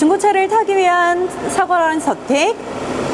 중고차를 타기 위한 탁월한 선택.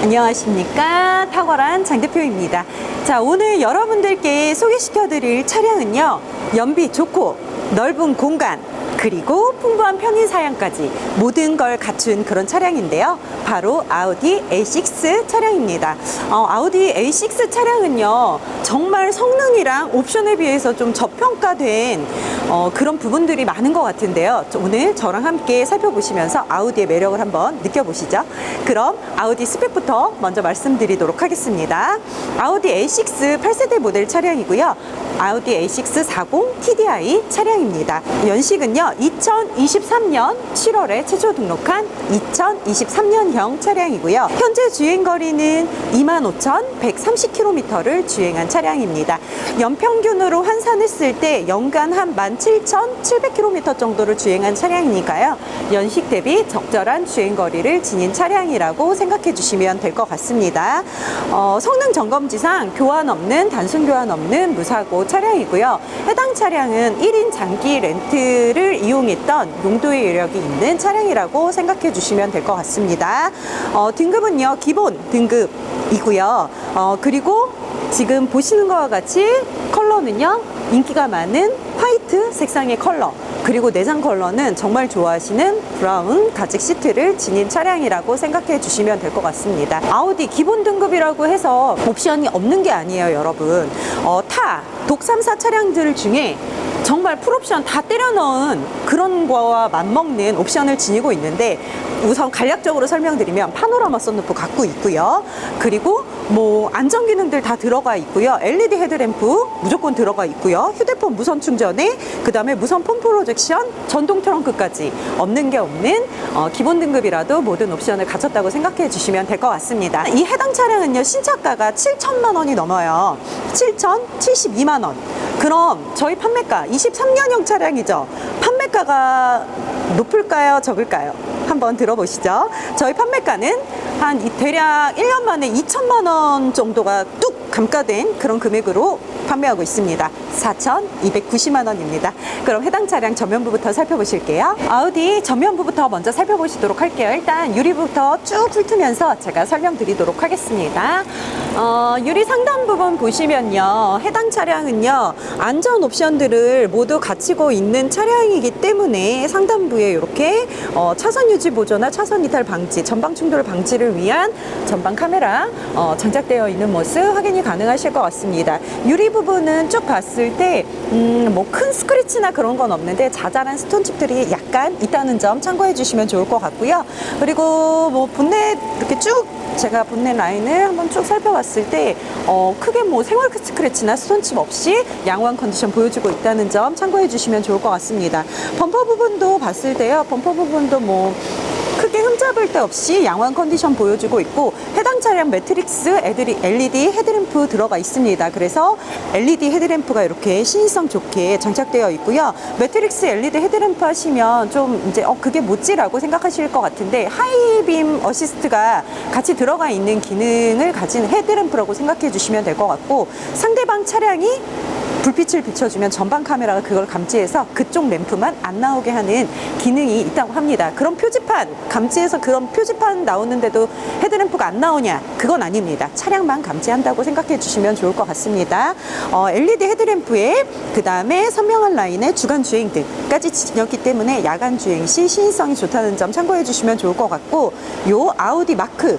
안녕하십니까. 탁월한 장 대표입니다. 자, 오늘 여러분들께 소개시켜 드릴 차량은요. 연비 좋고 넓은 공간, 그리고 풍부한 편의 사양까지 모든 걸 갖춘 그런 차량인데요. 바로 아우디 A6 차량입니다. 어, 아우디 A6 차량은요, 정말 성능이랑 옵션에 비해서 좀 저평가된 어, 그런 부분들이 많은 것 같은데요. 저- 오늘 저랑 함께 살펴보시면서 아우디의 매력을 한번 느껴보시죠. 그럼 아우디 스펙부터 먼저 말씀드리도록 하겠습니다. 아우디 A6 8세대 모델 차량이고요. 아우디 A6 40 TDI 차량입니다. 연식은요, 2023년 7월에 최초 등록한 2023년 형 차량이고요. 현재 주행 거리는 25,130km를 주행한 차량입니다. 연평균으로 환산했을 때 연간 한 17,700km 정도를 주행한 차량이니까요. 연식 대비 적절한 주행 거리를 지닌 차량이라고 생각해 주시면 될 것 같습니다. 어, 성능 점검지상 교환 없는 단순 교환 없는 무사고 차량이고요. 해당 차량은 1인 장기 렌트를 이용했던 용도의 이력이 있는 차량이라고 생각해 주시면 될 것 같습니다. 어, 등급은요 기본 등급이고요. 어, 그리고 지금 보시는 것과 같이 컬러는요 인기가 많은 화이트 색상의 컬러. 그리고 내장 컬러는 정말 좋아하시는 브라운 가죽 시트를 지닌 차량이라고 생각해 주시면 될 것 같습니다. 아우디 기본 등급이라고 해서 옵션이 없는 게 아니에요 여러분. 어, 타 독삼사 차량들 중에 정말 풀옵션 다 때려 넣은 그런 거와 맞먹는 옵션을 지니고 있는데 우선 간략적으로 설명드리면 파노라마 썬루프 갖고 있고요. 그리고 뭐 안전 기능들 다 들어가 있고요. LED 헤드램프 무조건 들어가 있고요. 휴대폰 무선 충전에 그다음에 무선 폰 프로젝션, 전동 트렁크까지 없는 게 없는 어, 기본 등급이라도 모든 옵션을 갖췄다고 생각해 주시면 될 것 같습니다. 이 해당 차량은요 신차가가 7천만 원이 넘어요. 7,072만 원. 그럼 저희 판매가 23년형 차량이죠. 판매가가 높을까요? 적을까요? 한번 들어보시죠. 저희 판매가는 한 이- 대략 1년 만에 2천만 원 정도가 뚝 감가된 그런 금액으로 판매하고 있습니다. 4,290만 원입니다. 그럼 해당 차량 전면부부터 살펴보실게요. 아우디 전면부부터 먼저 살펴보시도록 할게요. 일단 유리부터 쭉 훑으면서 제가 설명드리도록 하겠습니다. 어, 유리 상단 부분 보시면요. 해당 차량은요. 안전 옵션들을 모두 갖추고 있는 차량이기 때문에 상단부에 이렇게 어, 차선 유지 보조나 차선 이탈 방지, 전방 충돌 방지를 위한 전방 카메라 어, 장착되어 있는 모습 확인이 가능하실 것 같습니다. 유리 부분은 쭉 봤을 때, 음, 뭐 큰 스크래치나 그런 건 없는데 자잘한 스톤칩들이 약간 있다는 점 참고해 주시면 좋을 것 같고요. 그리고 뭐 본넷 이렇게 쭉 제가 본넷 라인을 한번 쭉 살펴봤을 때, 어, 크게 뭐 생활 스크래치나 스톤칩 없이 양호한 컨디션 보여주고 있다는 점 참고해 주시면 좋을 것 같습니다. 범퍼 부분도 봤을 때요, 범퍼 부분도 뭐, 크게 흠잡을 데 없이 양호한 컨디션 보여주고 있고 해당 차량 매트릭스 LED 헤드램프 들어가 있습니다. 그래서 LED 헤드램프가 이렇게 신의성 좋게 장착되어 있고요. 매트릭스 LED 헤드램프 하시면 좀 이제 어 그게 뭐지라고 생각하실 것 같은데 하이빔 어시스트가 같이 들어가 있는 기능을 가진 헤드램프라고 생각해 주시면 될 것 같고 상대방 차량이 불빛을 비춰주면 전방 카메라가 그걸 감지해서 그쪽 램프만 안 나오게 하는 기능이 있다고 합니다. 그런 표지판, 감지해서 그런 표지판 나오는데도 헤드램프가 안 나오냐? 그건 아닙니다. 차량만 감지한다고 생각해 주시면 좋을 것 같습니다. 어, LED 헤드램프에 그 다음에 선명한 라인에 주간 주행 등까지 지녔기 때문에 야간 주행 시 시인성이 좋다는 점 참고해 주시면 좋을 것 같고 요 아우디 마크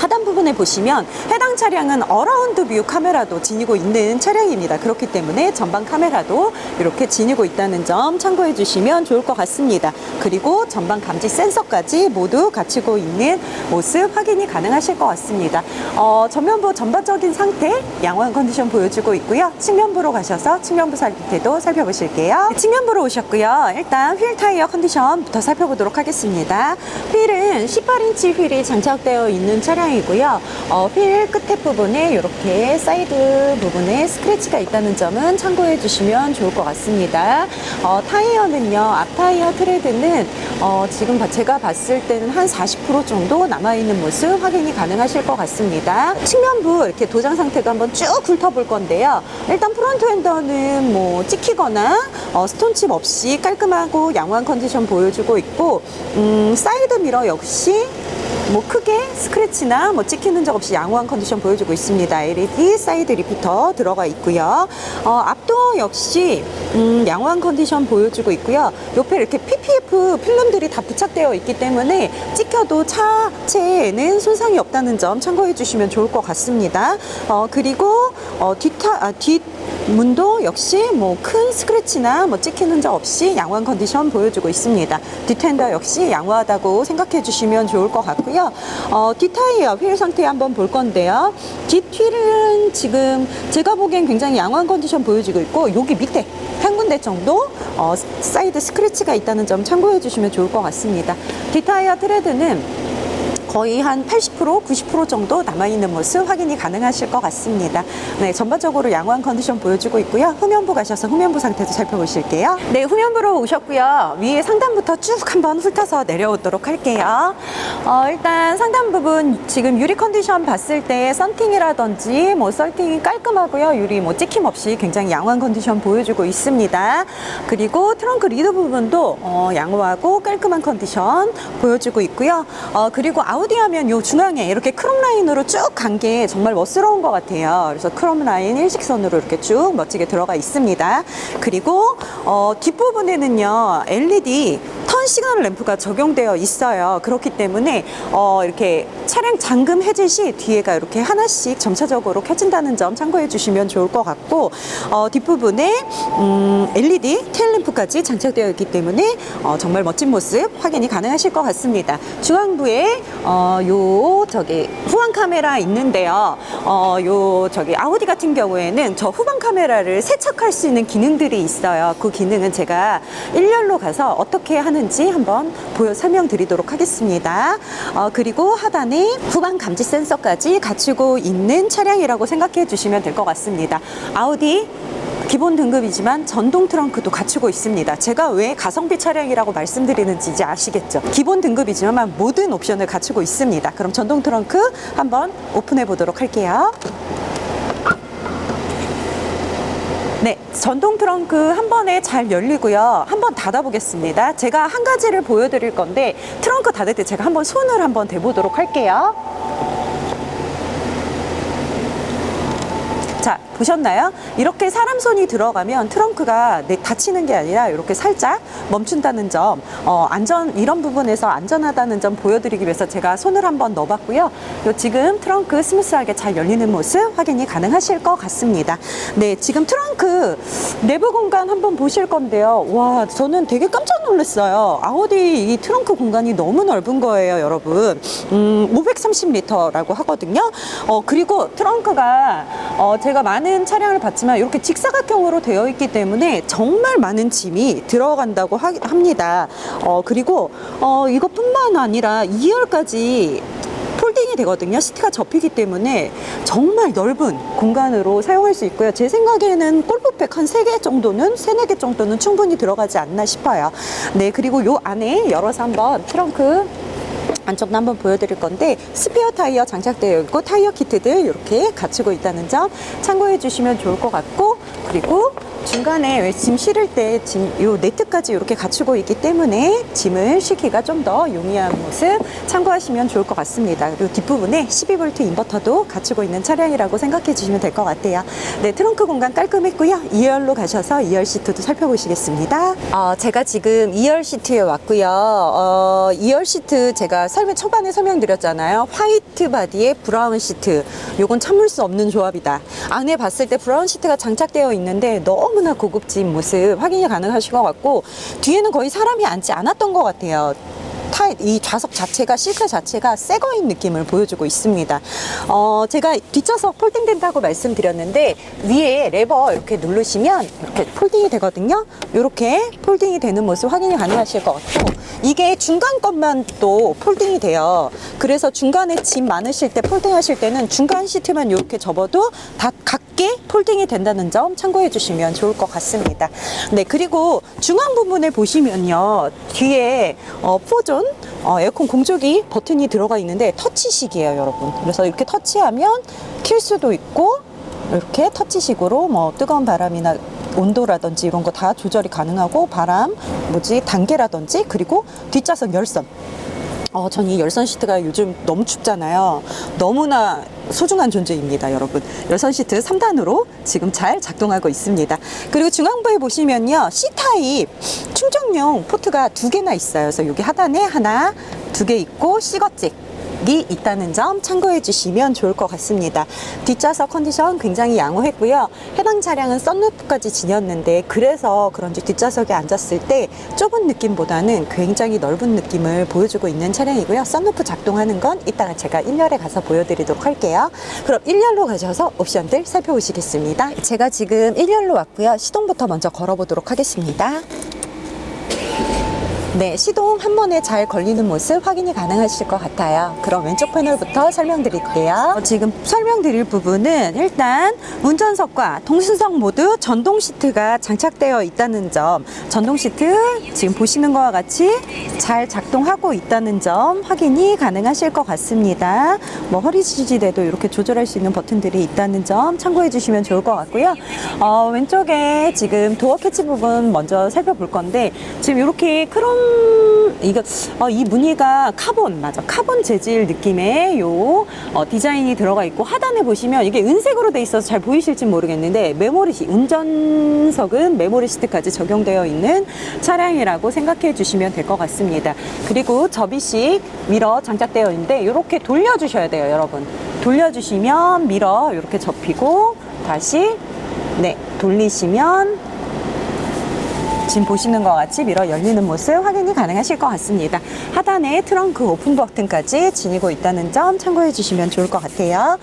하단 부분에 보시면 해당 차량은 어라운드 뷰 카메라도 지니고 있는 차량입니다. 그렇기 때문에 전방 카메라도 이렇게 지니고 있다는 점 참고해 주시면 좋을 것 같습니다. 그리고 전방 감지 센서까지 모두 갖추고 있는 모습 확인이 가능하실 것 같습니다. 어, 전면부 전반적인 상태 양호한 컨디션 보여주고 있고요. 측면부로 가셔서 측면부 상태도 살펴보실게요. 측면부로 오셨고요. 일단 휠 타이어 컨디션부터 살펴보도록 하겠습니다. 휠은 차량은 18인치 휠이 장착되어 있는 차량이고요. 어, 휠 끝에 부분에 이렇게 사이드 부분에 스크래치가 있다는 점은 참고해 주시면 좋을 것 같습니다. 어, 타이어는요, 앞 타이어 트레드는 어, 지금 봐- 제가 봤을 때는 한 40% 정도 남아있는 모습 확인이 가능하실 것 같습니다. 측면부 이렇게 도장 상태가 한번 쭉 훑어볼 건데요. 일단 프론트 핸더는 뭐 찍히거나 어, 스톤칩 없이 깔끔하고 양호한 컨디션 보여주고 있고 음, 사이드 미러 역시 뭐 크게 스크래치나 뭐 찍히는 적 없이 양호한 컨디션 보여주고 있습니다. LED 사이드 리피터 들어가 있고요. 어, 앞도 역시 음, 양호한 컨디션 보여주고 있고요. 옆에 이렇게 PPF 필름들이 다 부착되어 있기 때문에 찍혀도 차체에는 손상이 없다는 점 참고해 주시면 좋을 것 같습니다. 어, 그리고 어, 뒷타 아, 뒷 문도 역시 뭐 큰 스크래치나 뭐 찍히는 적 없이 양호한 컨디션 보여주고 있습니다. 뒷텐더 역시 양호하다고 생각해 주시면 좋을 것 같고요. 어, 뒷타이어 휠 상태 한번 볼 건데요. 뒷휠은 지금 제가 보기엔 굉장히 양호한 컨디션 보여지고 있고 여기 밑에 한 군데 정도 어, 사이드 스크래치가 있다는 점 참고해 주시면 좋을 것 같습니다. 뒷타이어 트레드는 거의 한 80% 90% 정도 남아있는 모습 확인이 가능하실 것 같습니다. 네, 전반적으로 양호한 컨디션 보여주고 있고요. 후면부 가셔서 후면부 상태도 살펴보실게요. 네, 후면부로 오셨고요. 위에 상단부터 쭉 한번 훑어서 내려오도록 할게요. 어, 일단 상단 부분 지금 유리 컨디션 봤을 때 썬팅이라든지 뭐 썰팅이 깔끔하고요. 유리 뭐 찍힘 없이 굉장히 양호한 컨디션 보여주고 있습니다. 그리고 트렁크 리드 부분도 어, 양호하고 깔끔한 컨디션 보여주고 있고요. 어, 그리고 아 우디 하면 요 중앙에 이렇게 크롬 라인으로 쭉 간 게 정말 멋스러운 것 같아요. 그래서 크롬 라인 일직선으로 이렇게 쭉 멋지게 들어가 있습니다. 그리고 어, 뒷부분에는요 LED 턴 시그널 램프가 적용되어 있어요. 그렇기 때문에 어, 이렇게 차량 잠금 해제 시 뒤에가 이렇게 하나씩 점차적으로 켜진다는 점 참고해 주시면 좋을 것 같고 어, 뒷부분에 음, LED 테일 램프까지 장착되어 있기 때문에 어, 정말 멋진 모습 확인이 가능하실 것 같습니다. 중앙부에 어, 요 저기 후방 카메라 있는데요. 어, 요 저기 아우디 같은 경우에는 저 후방 카메라를 세척할 수 있는 기능들이 있어요. 그 기능은 제가 일렬로 가서 어떻게 하는지 한번 보여 설명드리도록 하겠습니다. 어, 그리고 하단에 후방 감지 센서까지 갖추고 있는 차량이라고 생각해 주시면 될 것 같습니다. 아우디 기본 등급이지만 전동 트렁크도 갖추고 있습니다. 제가 왜 가성비 차량이라고 말씀드리는지 이제 아시겠죠? 기본 등급이지만 모든 옵션을 갖추고 있습니다. 그럼 전동 트렁크 한번 오픈해 보도록 할게요. 네, 전동 트렁크 한 번에 잘 열리고요. 한 번 닫아 보겠습니다. 제가 한 가지를 보여드릴 건데 트렁크 닫을 때 제가 한번 손을 한번 대보도록 할게요. 자, 보셨나요? 이렇게 사람 손이 들어가면 트렁크가 내 닫히는 게 아니라 이렇게 살짝 멈춘다는 점, 어, 안전, 이런 부분에서 안전하다는 점 보여드리기 위해서 제가 손을 한번 넣어봤고요. 요 지금 트렁크 스무스하게 잘 열리는 모습 확인이 가능하실 것 같습니다. 네, 지금 트렁크 내부 공간 한번 보실 건데요. 와, 저는 되게 깜짝 놀랐어요. 아우디 이 트렁크 공간이 너무 넓은 거예요, 여러분. 음, 530리터라고 하거든요. 어, 그리고 트렁크가 어, 제가 많은 차량을 봤지만 이렇게 직사각형으로 되어 있기 때문에 정말 많은 짐이 들어간다고 하, 합니다. 어, 그리고 어, 이것뿐만 아니라 2열까지 폴딩이 되거든요. 시트가 접히기 때문에 정말 넓은 공간으로 사용할 수 있고요. 제 생각에는 골프백 한 3개 정도는, 3, 4개 정도는 충분히 들어가지 않나 싶어요. 네, 그리고 요 안에 열어서 한번 트렁크 안쪽도 한번 보여드릴 건데 스페어 타이어 장착되어 있고 타이어 키트들 이렇게 갖추고 있다는 점 참고해 주시면 좋을 것 같고 그리고 중간에 왜 짐 실을 때 짐 요 네트까지 이렇게 갖추고 있기 때문에 짐을 실기가 좀 더 용이한 모습 참고하시면 좋을 것 같습니다. 그리고 뒷부분에 12V 인버터도 갖추고 있는 차량이라고 생각해 주시면 될 것 같아요. 네, 트렁크 공간 깔끔했고요. 2열로 가셔서 2열 시트도 살펴보시겠습니다. 어, 제가 지금 2열 시트에 왔고요. 어, 2열 시트 제가 설명 초반에 설명드렸잖아요. 화이트 바디에 브라운 시트. 요건 참을 수 없는 조합이다. 안에 봤을 때 브라운 시트가 장착되어 있는데 너무나 고급진 모습 확인이 가능하실 것 같고 뒤에는 거의 사람이 앉지 않았던 것 같아요. 타일, 이 좌석 자체가 실크 자체가 새 거인 느낌을 보여주고 있습니다. 어, 제가 뒷좌석 폴딩 된다고 말씀드렸는데 위에 레버 이렇게 누르시면 이렇게 폴딩이 되거든요. 이렇게 폴딩이 되는 모습 확인이 가능하실 것 같고 이게 중간 것만 또 폴딩이 돼요. 그래서 중간에 짐 많으실 때 폴딩 하실 때는 중간 시트만 이렇게 접어도 다 각 게 폴딩이 된다는 점 참고해 주시면 좋을 것 같습니다. 네, 그리고 중앙 부분에 보시면요. 뒤에 어, 포존 어, 에어컨 공조기 버튼이 들어가 있는데 터치식이에요, 여러분. 그래서 이렇게 터치하면 킬 수도 있고 이렇게 터치식으로 뭐 뜨거운 바람이나 온도라든지 이런 거 다 조절이 가능하고 바람 뭐지 단계라든지 그리고 뒷좌석 열선 어, 전 이 열선 시트가 요즘 너무 춥잖아요. 너무나 소중한 존재입니다, 여러분. 열선 시트 3단으로 지금 잘 작동하고 있습니다. 그리고 중앙부에 보시면요. C타입 충전용 포트가 두 개나 있어요. 그래서 여기 하단에 하나, 두 개 있고, C거찍. 이 있다는 점 참고해 주시면 좋을 것 같습니다. 뒷좌석 컨디션 굉장히 양호했고요. 해당 차량은 썬루프까지 지녔는데 그래서 그런지 뒷좌석에 앉았을 때 좁은 느낌보다는 굉장히 넓은 느낌을 보여주고 있는 차량이고요. 썬루프 작동하는 건 이따가 제가 1열에 가서 보여드리도록 할게요. 그럼 1열로 가셔서 옵션들 살펴보시겠습니다. 제가 지금 1열로 왔고요. 시동부터 먼저 걸어보도록 하겠습니다. 네, 시동 한 번에 잘 걸리는 모습 확인이 가능하실 것 같아요. 그럼 왼쪽 패널부터 설명드릴게요. 어, 지금 설명드릴 부분은 일단 운전석과 동승석 모두 전동 시트가 장착되어 있다는 점, 전동 시트 지금 보시는 것과 같이 잘 작동하고 있다는 점 확인이 가능하실 것 같습니다. 뭐 허리 지지대도 이렇게 조절할 수 있는 버튼들이 있다는 점 참고해 주시면 좋을 것 같고요. 어, 왼쪽에 지금 도어 캐치 부분 먼저 살펴볼 건데 지금 이렇게 크롬 이거 어, 이 무늬가 카본 맞아 카본 재질 느낌의 요 어, 디자인이 들어가 있고 하단에 보시면 이게 은색으로 돼 있어서 잘 보이실지 모르겠는데 메모리 시 운전석은 메모리 시트까지 적용되어 있는 차량이라고 생각해 주시면 될 것 같습니다. 그리고 접이식 미러 장착되어 있는데 이렇게 돌려주셔야 돼요, 여러분. 돌려주시면 미러 이렇게 접히고 다시 네 돌리시면 지금 보시는 것 같이 미러 열리는 모습 확인이 가능하실 것 같습니다. 하단에 트렁크 오픈 버튼까지 지니고 있다는 점 참고해 주시면 좋을 것 같아요.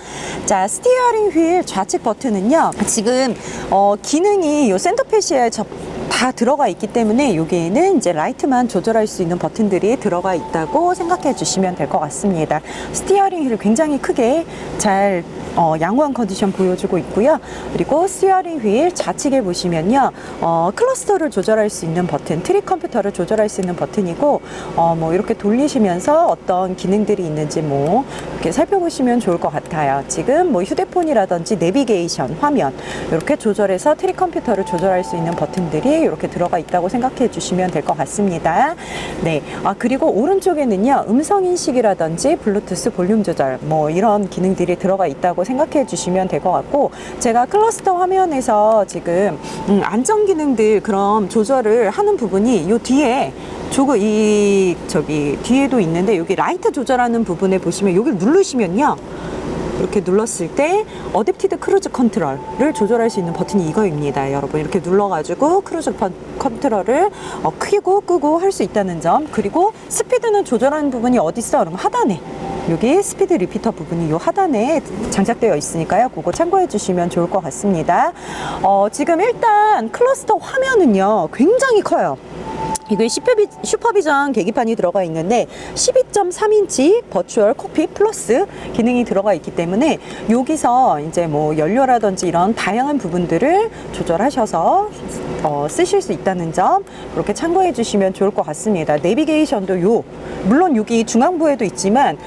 자, 스티어링 휠 좌측 버튼은요. 지금 어, 기능이 요 센터페시아에 접, 다 들어가 있기 때문에 여기에는 이제 라이트만 조절할 수 있는 버튼들이 들어가 있다고 생각해 주시면 될 것 같습니다. 스티어링 휠을 굉장히 크게 잘 어, 양호한 컨디션 보여주고 있고요. 그리고 스티어링 휠 좌측에 보시면요. 어, 클러스터를 조절할 수 있는 버튼, 트리 컴퓨터를 조절할 수 있는 버튼이고 어, 뭐 이렇게 돌리시면서 어떤 기능들이 있는지 뭐 이렇게 살펴보시면 좋을 것 같아요. 지금 뭐 휴대폰이라든지 내비게이션, 화면 이렇게 조절해서 트리 컴퓨터를 조절할 수 있는 버튼들이 이렇게 들어가 있다고 생각해 주시면 될 것 같습니다. 네. 아, 그리고 오른쪽에는요. 음성 인식이라든지 블루투스 볼륨 조절 뭐 이런 기능들이 들어가 있다고 생각해 주시면 될 것 같고 제가 클러스터 화면에서 지금 음, 안전 기능들 그럼 조절을 하는 부분이 요 뒤에 조금 이 저기 뒤에도 있는데 여기 라이트 조절하는 부분에 보시면 여기를 누르시면요. 이렇게 눌렀을 때 어댑티드 크루즈 컨트롤을 조절할 수 있는 버튼이 이거입니다. 여러분 이렇게 눌러가지고 크루즈 컨- 컨트롤을 어, 켜고 끄고 할 수 있다는 점 그리고 스피드는 조절하는 부분이 어디 있어? 그러면 하단에 여기 스피드 리피터 부분이 요 하단에 장착되어 있으니까요. 그거 참고해 주시면 좋을 것 같습니다. 어, 지금 일단 클러스터 화면은요 굉장히 커요. 이게 슈퍼비, 슈퍼비 전 계기판이 들어가 있는데 12.3인치 버추얼 콕핏 플러스 기능이 들어가 있기 때문에 여기서 이제 뭐 연료라든지 이런 다양한 부분들을 조절하셔서 어, 쓰실 수 있다는 점 그렇게 참고해 주시면 좋을 것 같습니다. 내비게이션도 요 물론 여기 중앙부에도 있지만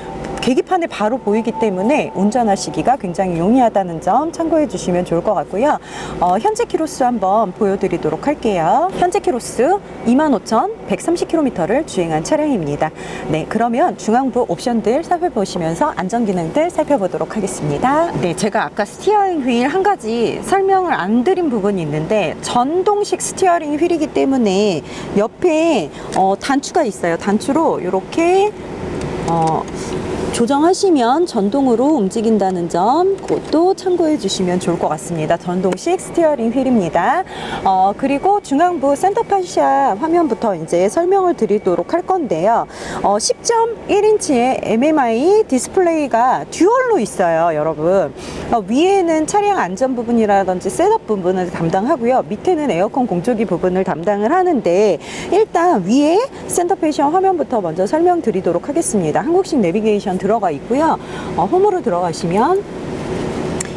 계기판에 바로 보이기 때문에 운전하시기가 굉장히 용이하다는 점 참고해 주시면 좋을 것 같고요. 어, 현재 키로수 한번 보여드리도록 할게요. 현재 키로수 25,130km를 주행한 차량입니다. 네, 그러면 중앙부 옵션들 살펴보시면서 안전기능들 살펴보도록 하겠습니다. 네, 제가 아까 스티어링 휠 한 가지 설명을 안 드린 부분이 있는데 전동식 스티어링 휠이기 때문에 옆에 어, 단추가 있어요. 단추로 이렇게 어, 조정하시면 전동으로 움직인다는 점 그것도 참고해 주시면 좋을 것 같습니다. 전동식 스티어링 휠입니다. 어, 그리고 중앙부 센터파시아 화면부터 이제 설명을 드리도록 할 건데요. 어, 10.1인치의 MMI 디스플레이가 듀얼로 있어요, 여러분. 어, 위에는 차량 안전 부분이라든지 셋업 부분을 담당하고요. 밑에는 에어컨 공조기 부분을 담당을 하는데 일단 위에 센터페이션 화면부터 먼저 설명드리도록 하겠습니다. 한국식 내비게이션 들어가 있고요. 어, 홈으로 들어가시면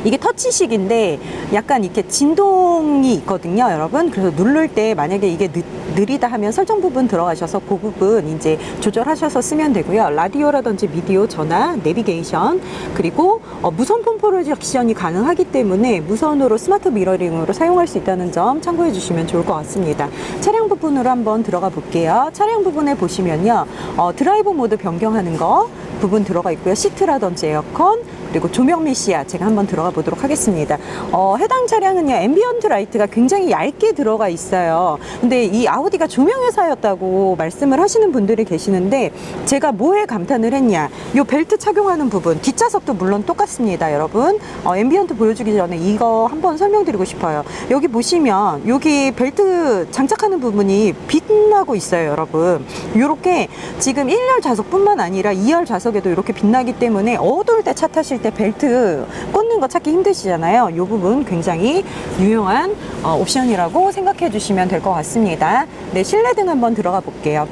이게 터치식인데 약간 이렇게 진동이 있거든요, 여러분. 그래서 누를 때 만약에 이게 느, 느리다 하면 설정 부분 들어가셔서 그 부분 이제 조절하셔서 쓰면 되고요. 라디오라든지 미디어, 전화, 내비게이션 그리고 어, 무선 폰 프로젝션이 가능하기 때문에 무선으로 스마트 미러링으로 사용할 수 있다는 점 참고해 주시면 좋을 것 같습니다. 차량 부분으로 한번 들어가 볼게요. 차량 부분에 보시면요, 어, 드라이브 모드 변경하는 거 부분 들어가 있고요. 시트라든지 에어컨 그리고 조명 미시아 제가 한번 들어가 보도록 하겠습니다. 어, 해당 차량은요 앰비언트 라이트가 굉장히 얇게 들어가 있어요. 근데 이 아우디가 조명 회사였다고 말씀을 하시는 분들이 계시는데 제가 뭐에 감탄을 했냐? 요 벨트 착용하는 부분 뒷좌석도 물론 똑같습니다, 여러분. 어, 앰비언트 보여주기 전에 이거 한번 설명드리고 싶어요. 여기 보시면 여기 벨트 장착하는 부분이 빛나고 있어요, 여러분. 요렇게 지금 1열 좌석뿐만 아니라 2열 좌석에도 이렇게 빛나기 때문에 어두울 때 차 타실 때 벨트 꽂는 거 찾기 힘드시잖아요. 이 부분 굉장히 유용한 어, 옵션이라고 생각해 주시면 될 것 같습니다. 네, 실내등 한번 들어가 볼게요.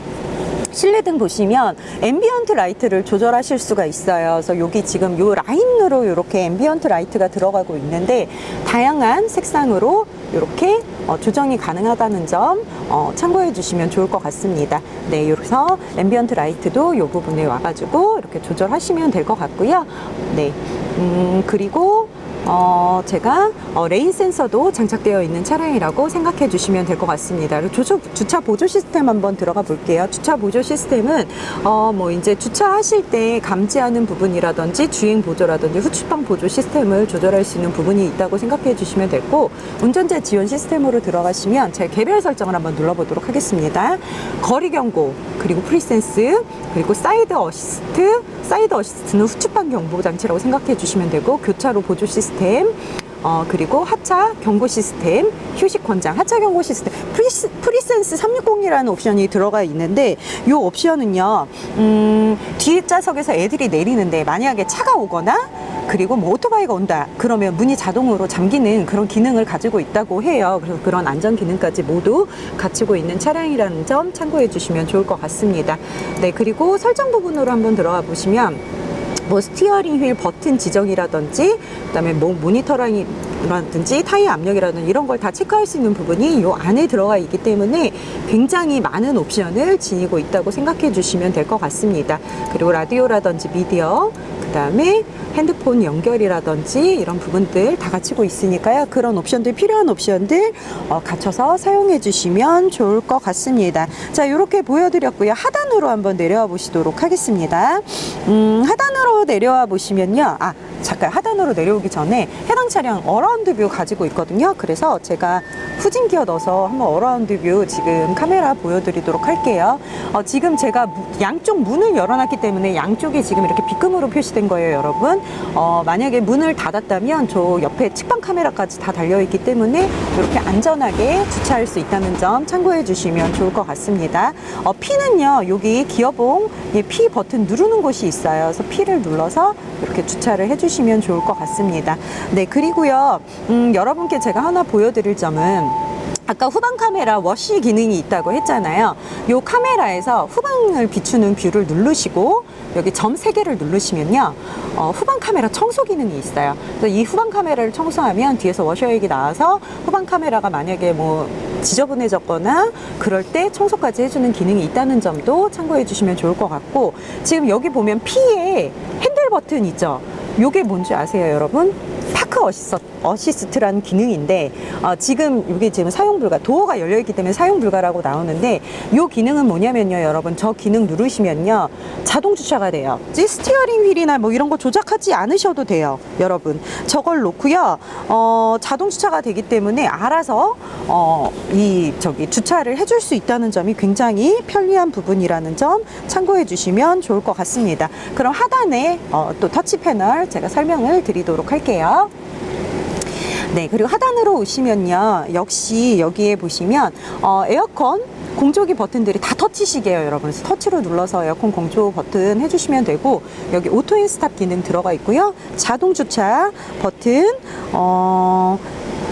실내등 보시면 앰비언트 라이트를 조절하실 수가 있어요. 그래서 여기 지금 요 라인으로 이렇게 앰비언트 라이트가 들어가고 있는데 다양한 색상으로 이렇게 어, 조정이 가능하다는 점 어, 참고해 주시면 좋을 것 같습니다. 네, 여기서 앰비언트 라이트도 이 부분에 와가지고 이렇게 조절하시면 될 것 같고요. 네, 음, 그리고 어, 제가 어, 레인 센서도 장착되어 있는 차량이라고 생각해 주시면 될 것 같습니다. 주차, 주차 보조 시스템 한번 들어가 볼게요. 주차 보조 시스템은 어, 뭐 이제 주차하실 때 감지하는 부분이라든지 주행 보조라든지 후추방 보조 시스템을 조절할 수 있는 부분이 있다고 생각해 주시면 되고 운전자 지원 시스템으로 들어가시면 제 개별 설정을 한번 눌러보도록 하겠습니다. 거리 경고 그리고 프리센스 그리고 사이드 어시스트 사이드 어시스트는 후추방 경보 장치라고 생각해 주시면 되고 교차로 보조 시스템 어, 그리고 하차 경고 시스템, 휴식 권장, 하차 경고 시스템, 프리스, 프리센스 360이라는 옵션이 들어가 있는데, 이 옵션은요, 음, 뒷좌석에서 애들이 내리는데, 만약에 차가 오거나, 그리고 뭐 오토바이가 온다, 그러면 문이 자동으로 잠기는 그런 기능을 가지고 있다고 해요. 그래서 그런 안전 기능까지 모두 갖추고 있는 차량이라는 점 참고해 주시면 좋을 것 같습니다. 네, 그리고 설정 부분으로 한번 들어가 보시면, 뭐 스티어링 휠 버튼 지정이라든지 그다음에 뭐 모니터링이라든지 타이어 압력이라든지 이런 걸 다 체크할 수 있는 부분이 요 안에 들어가 있기 때문에 굉장히 많은 옵션을 지니고 있다고 생각해 주시면 될 것 같습니다. 그리고 라디오라든지 미디어 그다음에 핸드폰 연결이라든지 이런 부분들 다 갖추고 있으니까요. 그런 옵션들 필요한 옵션들 어, 갖춰서 사용해 주시면 좋을 것 같습니다. 자, 이렇게 보여드렸고요. 하단으로 한번 내려와 보시도록 하겠습니다. 음, 하단으로 내려와 보시면요. 아, 잠깐 하단으로 내려오기 전에 해당 차량 어라운드 뷰 가지고 있거든요. 그래서 제가 후진 기어 넣어서 한번 어라운드 뷰 지금 카메라 보여드리도록 할게요. 어, 지금 제가 무- 양쪽 문을 열어놨기 때문에 양쪽이 지금 이렇게 B금으로 표시된 거예요, 여러분. 어, 만약에 문을 닫았다면 저 옆에 측방 카메라까지 다 달려있기 때문에 이렇게 안전하게 주차할 수 있다는 점 참고해 주시면 좋을 것 같습니다. 어, P는요, 여기 기어봉 이 P 버튼 누르는 곳이 있어요. 그래서 P를 눌러서 이렇게 주차를 해주시면 좋을 것 같습니다. 네, 그리고요, 음, 여러분께 제가 하나 보여드릴 점은 아까 후방 카메라 워시 기능이 있다고 했잖아요. 요 카메라에서 후방을 비추는 뷰를 누르시고 여기 점 세개를 누르시면요. 어, 후방 카메라 청소 기능이 있어요. 그래서 이 후방 카메라를 청소하면 뒤에서 워셔액이 나와서 후방 카메라가 만약에 뭐 지저분해졌거나 그럴 때 청소까지 해주는 기능이 있다는 점도 참고해 주시면 좋을 것 같고 지금 여기 보면 P에 핸들 버튼 있죠. 요게 뭔지 아세요, 여러분? 파크 파크 어시스, 어시스트 라는 기능인데 어, 지금 이게 지금 사용 불가 도어가 열려 있기 때문에 사용 불가라고 나오는데 이 기능은 뭐냐면요 여러분. 저 기능 누르시면요 자동 주차가 돼요. 이 스티어링 휠이나 뭐 이런 거 조작하지 않으셔도 돼요 여러분. 저걸 놓고요 어, 자동 주차가 되기 때문에 알아서 어, 이 저기 주차를 해줄 수 있다는 점이 굉장히 편리한 부분이라는 점 참고해 주시면 좋을 것 같습니다. 그럼 하단에 어, 또 터치 패널 제가 설명을 드리도록 할게요 네, 그리고 하단으로 오시면요. 역시 여기에 보시면 어, 에어컨 공조기 버튼들이 다 터치식이에요, 여러분. 터치로 눌러서 에어컨 공조 버튼 해주시면 되고 여기 오토 인 스탑 기능 들어가 있고요. 자동 주차 버튼 어,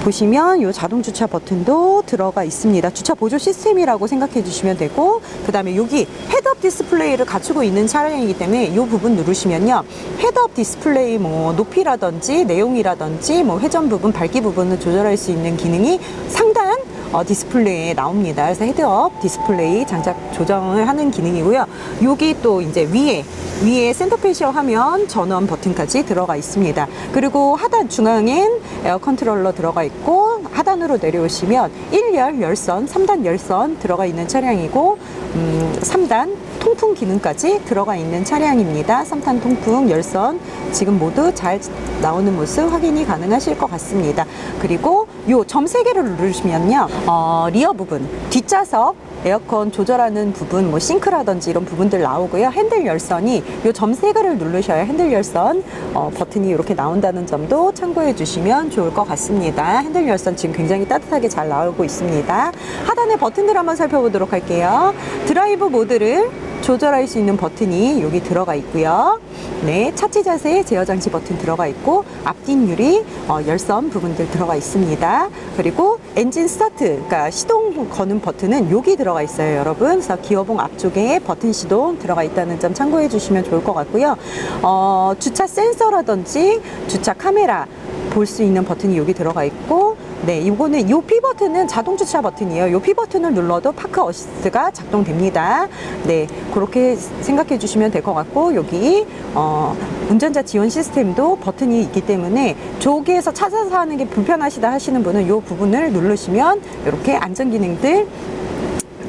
보시면 이 자동 주차 버튼도 들어가 있습니다. 주차 보조 시스템이라고 생각해 주시면 되고 그 다음에 여기 헤드업 디스플레이를 갖추고 있는 차량이기 때문에 이 부분 누르시면요. 헤드업 디스플레이 뭐 높이라든지 내용이라든지 뭐 회전 부분, 밝기 부분을 조절할 수 있는 기능이 상단 어, 디스플레이에 나옵니다. 그래서 헤드업 디스플레이 장착 조정을 하는 기능이고요. 여기 또 이제 위에 위에 센터페시어 화면 전원 버튼까지 들어가 있습니다. 그리고 하단 중앙엔 에어 컨트롤러 들어가 있고 하단으로 내려오시면 1열 열선, 3단 열선 들어가 있는 차량이고 음, 3단 통풍 기능까지 들어가 있는 차량입니다. 3탄 통풍 열선 지금 모두 잘 나오는 모습 확인이 가능하실 것 같습니다. 그리고 요 점 세 개를 누르시면요. 어, 리어 부분, 뒷좌석 에어컨 조절하는 부분, 뭐 싱크라든지 이런 부분들 나오고요. 핸들 열선이 요 점 세 개를 누르셔야 핸들 열선 어, 버튼이 이렇게 나온다는 점도 참고해 주시면 좋을 것 같습니다. 핸들 열선 지금 굉장히 따뜻하게 잘 나오고 있습니다. 하단의 버튼들 한번 살펴보도록 할게요. 드라이브 모드를 조절할 수 있는 버튼이 여기 들어가 있고요. 네, 차체 자세 제어 장치 버튼 들어가 있고 앞뒷유리 어, 열선 부분들 들어가 있습니다. 그리고 엔진 스타트, 그러니까 시동 거는 버튼은 여기 들어가 있어요, 여러분. 그래서 기어봉 앞쪽에 버튼 시동 들어가 있다는 점 참고해 주시면 좋을 것 같고요. 어, 주차 센서라든지 주차 카메라 볼 수 있는 버튼이 여기 들어가 있고 네, 이거는 요 P 버튼은 자동 주차 버튼이에요. 요 P 버튼을 눌러도 파크 어시스트가 작동됩니다. 네, 그렇게 생각해 주시면 될 것 같고 여기 어, 운전자 지원 시스템도 버튼이 있기 때문에 저기에서 찾아서 하는 게 불편하시다 하시는 분은 요 부분을 누르시면 이렇게 안전 기능들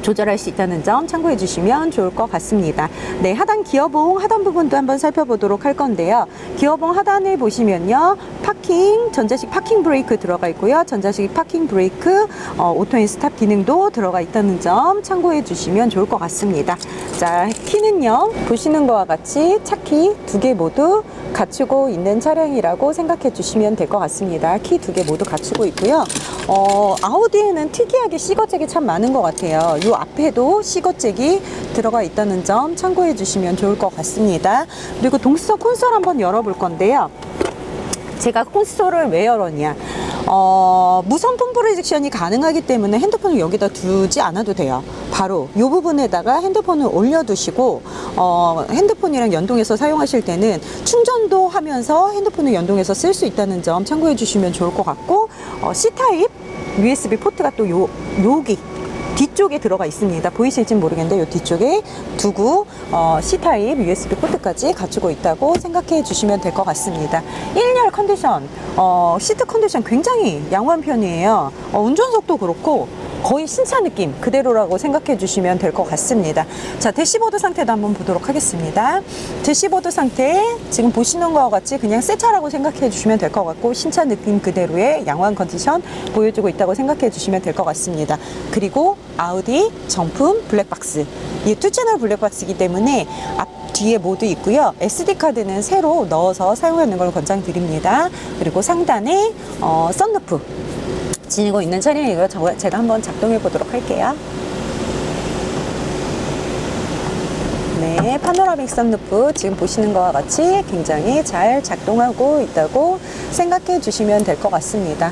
조절할 수 있다는 점 참고해 주시면 좋을 것 같습니다. 네, 하단 기어봉 하단 부분도 한번 살펴보도록 할 건데요. 기어봉 하단에 보시면요. 파킹, 전자식 파킹 브레이크 들어가 있고요. 전자식 파킹 브레이크, 어, 오토인 스탑 기능도 들어가 있다는 점 참고해 주시면 좋을 것 같습니다. 자, 키는요. 보시는 것과 같이 차키 두 개 모두 갖추고 있는 차량이라고 생각해 주시면 될 것 같습니다. 키 두 개 모두 갖추고 있고요. 어, 아우디에는 특이하게 시거잭이 참 많은 것 같아요. 이 앞에도 시거잭이 들어가 있다는 점 참고해 주시면 좋을 것 같습니다. 그리고 동수석 콘솔 한번 열어볼 건데요. 제가 콘솔을 왜 열었냐? 어, 무선 폰 프로젝션이 가능하기 때문에 핸드폰을 여기다 두지 않아도 돼요. 바로 이 부분에다가 핸드폰을 올려두시고 어, 핸드폰이랑 연동해서 사용하실 때는 충전도 하면서 핸드폰을 연동해서 쓸 수 있다는 점 참고해 주시면 좋을 것 같고 어, C타입 USB 포트가 또 요, 여기 뒤쪽에 들어가 있습니다. 보이실진 모르겠는데 요 뒤쪽에 두고 어, C타입 USB 포트까지 갖추고 있다고 생각해 주시면 될 것 같습니다. 1열 컨디션, 어, 시트 컨디션 굉장히 양호한 편이에요. 어, 운전석도 그렇고 거의 신차 느낌 그대로라고 생각해 주시면 될 것 같습니다. 자, 대시보드 상태도 한번 보도록 하겠습니다. 대시보드 상태 지금 보시는 것과 같이 그냥 새 차라고 생각해 주시면 될 것 같고 신차 느낌 그대로의 양호한 컨디션 보여주고 있다고 생각해 주시면 될 것 같습니다. 그리고 아우디 정품 블랙박스 이 투채널 블랙박스이기 때문에 앞 뒤에 모두 있고요. SD 카드는 새로 넣어서 사용하는 걸 권장드립니다. 그리고 상단에 어, 썬루프 지니고 있는 차량이고요. 저- 제가 한번 작동해 보도록 할게요. 네, 파노라믹 썬루프 지금 보시는 것과 같이 굉장히 잘 작동하고 있다고 생각해 주시면 될 것 같습니다.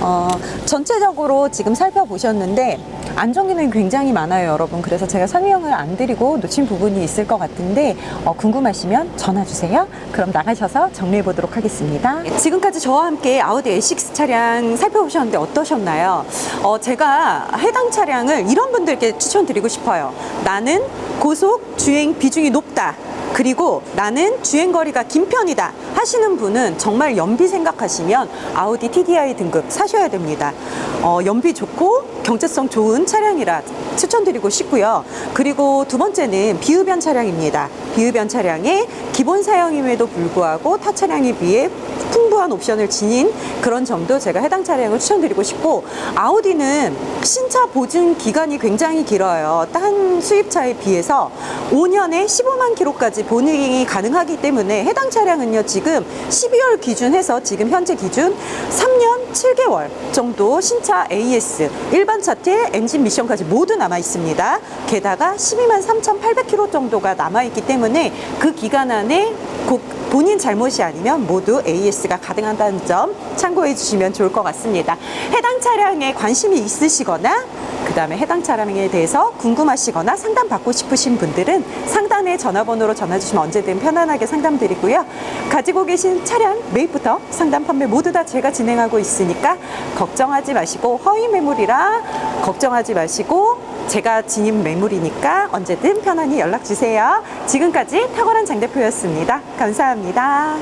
어, 전체적으로 지금 살펴보셨는데 안전 기능이 굉장히 많아요, 여러분. 그래서 제가 설명을 안 드리고 놓친 부분이 있을 것 같은데 어, 궁금하시면 전화 주세요. 그럼 나가셔서 정리해 보도록 하겠습니다. 지금까지 저와 함께 아우디 A6 차량 살펴보셨는데 어떠셨나요? 어, 제가 해당 차량을 이런 분들께 추천드리고 싶어요. 나는 고속 주행 비중이 높다. 그리고 나는 주행거리가 긴 편이다 하시는 분은 정말 연비 생각하시면 아우디 TDI 등급 사셔야 됩니다. 어, 연비 좋고 경제성 좋은 차량이라 추천드리고 싶고요. 그리고 두 번째는 비흡연 차량입니다. 비흡연 차량의 기본 사양임에도 불구하고 타 차량에 비해 풍부한 옵션을 지닌 그런 점도 제가 해당 차량을 추천드리고 싶고 아우디는 신차 보증 기간이 굉장히 길어요. 딴 수입차에 비해서 5년에 15만 킬로까지 보증이 가능하기 때문에 해당 차량은요 지금 12월 기준해서 지금 현재 기준 3년 7개월 정도 신차 AS 일반 차트 엔진 미션까지 모두 남아 있습니다. 게다가 12만 3,800km 정도가 남아 있기 때문에 그 기간 안에 곧 본인 잘못이 아니면 모두 AS가 가능하다는 점 참고해 주시면 좋을 것 같습니다. 해당 차량에 관심이 있으시거나 그 다음에 해당 차량에 대해서 궁금하시거나 상담 받고 싶으신 분들은 상단의 전화번호로 전화 주시면 언제든 편안하게 상담 드리고요. 가지고 계신 차량 매입부터 상담 판매 모두 다 제가 진행하고 있으니까 걱정하지 마시고 허위 매물이라 걱정하지 마시고 제가 진입 매물이니까 언제든 편안히 연락 주세요. 지금까지 탁월한 장 대표였습니다. 감사합니다.